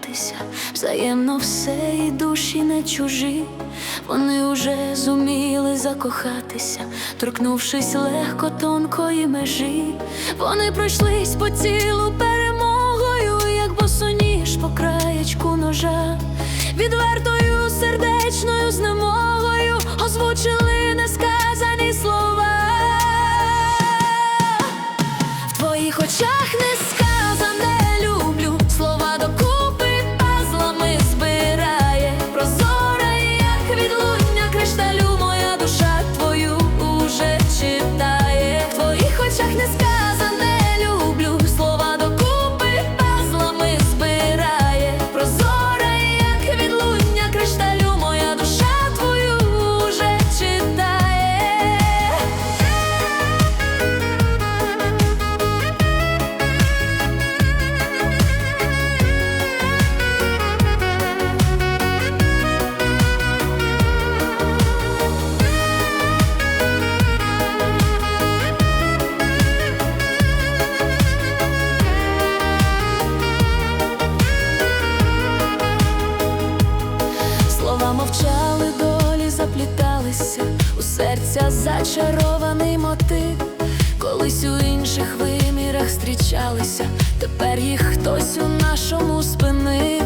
торкатися, взаємно все і душі не чужі. Вони уже зуміли закохатися, торкнувшись легко тонкої межі. Вони пройшлись по цілу перемогою, як босоніж по краєчку ножа, відвертою сердечною знемогою озвучили несказані слова. В твоїх очах не мовчали, долі запліталися, у серця зачарований мотив. Колись у інших вимірах зустрічалися, тепер їх хтось у нашому спинив.